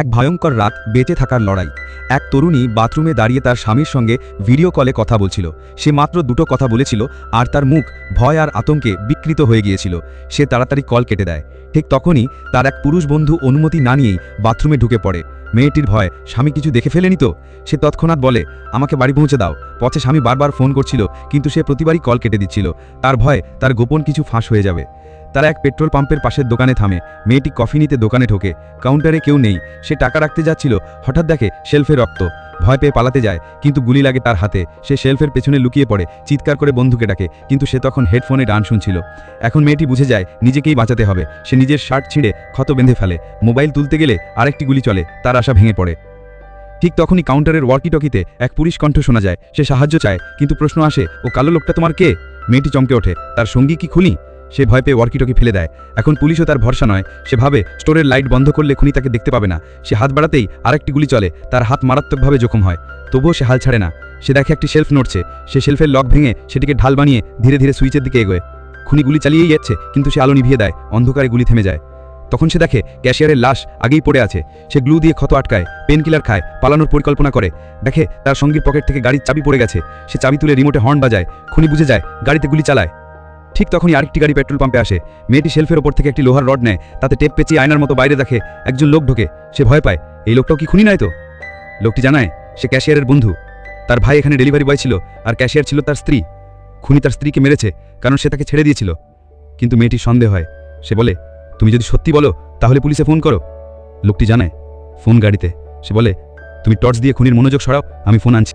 এক ভয়ঙ্কর রাত বেঁচে থাকার লড়াই। এক তরুণী বাথরুমে দাঁড়িয়ে তার স্বামীর সঙ্গে ভিডিও কলে কথা বলছিল। সে মাত্র দুটো কথা বলেছিল আর তার মুখ ভয় আর আতঙ্কে বিকৃত হয়ে গিয়েছিল। সে তাড়াতাড়ি কল কেটে দেয়। ঠিক তখনই তার এক পুরুষ বন্ধু অনুমতি না নিয়েই বাথরুমে ঢুকে পড়ে। মেয়েটির ভয়, স্বামী কিছু দেখে ফেলেনি তো? সে তৎক্ষণাৎ বলে, আমাকে বাড়ি পৌঁছে দাও। পথে স্বামী বারবার ফোন করছিল, কিন্তু সে প্রতিবারই কল কেটে দিচ্ছিল। তার ভয়, তার গোপন কিছু ফাঁস হয়ে যাবে। তারা এক পেট্রোল পাম্পের পাশের দোকানে থামে। মেয়েটি কফি নিতে দোকানে ঢোকে। কাউন্টারে কেউ নেই। সে টাকা রাখতে যাচ্ছিল। হঠাৎ দেখে শেলফে রক্ত। ভয় পেয়ে পালাতে যায়, কিন্তু গুলি লাগে তার হাতে। সে শেলফের পেছনে লুকিয়ে পড়ে, চিৎকার করে বন্ধুকে ডাকে। কিন্তু সে তখন হেডফোনে গান শুনছিল। এখন মেয়েটি বুঝে যায়, নিজেকেই বাঁচাতে হবে। সে নিজের শার্ট ছিঁড়ে ক্ষত বেঁধে ফেলে। মোবাইল তুলতে গেলে আরেকটি গুলি চলে, তার আশা ভেঙে পড়ে। ঠিক তখনই কাউন্টারের ওয়ার্কিটকিতে এক পুলিশ কণ্ঠ শোনা যায়। সে সাহায্য চায়, কিন্তু প্রশ্ন আসে, ও কালো লোকটা তোমার কে? মেয়েটি চমকে ওঠে, তার সঙ্গী কি খুনি? সে ভয় পেয়ে ওয়ার্কিটকি ফেলে দেয়। এখন পুলিশও তার ভরসা নয়। সে ভাবে, স্টোরের লাইট বন্ধ করলে খুনি তাকে দেখতে পাবে না। সে হাত বাড়াতেই আরেকটি গুলি চলে, তার হাত মারাত্মকভাবে জখম হয়। তবুও সে হাল ছাড়ে না। সে দেখে একটি শেলফ নড়ছে। সে শেলফের লক ভেঙে সেটিকে ঢাল বানিয়ে ধীরে ধীরে সুইচের দিকে এগোয়। খুনি গুলি চালিয়েই যাচ্ছে, কিন্তু সে আলো নিভিয়ে দেয়। অন্ধকারে গুলি থেমে যায়। তখন সে দেখে, ক্যাশিয়ারের লাশ আগেই পড়ে আছে। সে গ্লু দিয়ে ক্ষত আটকায় পেন কিলার খায়, পালানোর পরিকল্পনা করে। দেখে তার সঙ্গীর পকেট থেকে গাড়ির চাবি পড়ে গেছে। সে চাবি তুলে রিমোটে হর্ন বাজায়। খুনি বুঝে যায়, গাড়িতে গুলি চালায়। ঠিক তখনই আরেকটি গাড়ি পেট্রোল পাম্পে আসে। মেয়েটি শেলফের ওপর থেকে একটি লোহার রড নেয়, তাতে টেপ পেঁচিয়ে আয়নার মতো বাইরে দেখে একজন লোক ঢোকে, সে ভয় পায়, এই লোকটাও কি খুনি নয় তো? লোকটি জানায়, সে ক্যাশিয়ারের বন্ধু। তার ভাই এখানে ডেলিভারি বয় ছিল, আর ক্যাশিয়ার ছিল তার স্ত্রী। খুনি তার স্ত্রীকে মেরেছে, কারণ সে তাকে ছেড়ে দিয়েছিল। কিন্তু মেয়েটি সন্দেহ হয়। সে বলে, তুমি যদি সত্যি বলো, তাহলে পুলিশে ফোন করো। লোকটি জানায়, ফোন গাড়িতে। সে বলে, তুমি টর্চ দিয়ে খুনির মনোযোগ সরাও, আমি ফোন আনছি।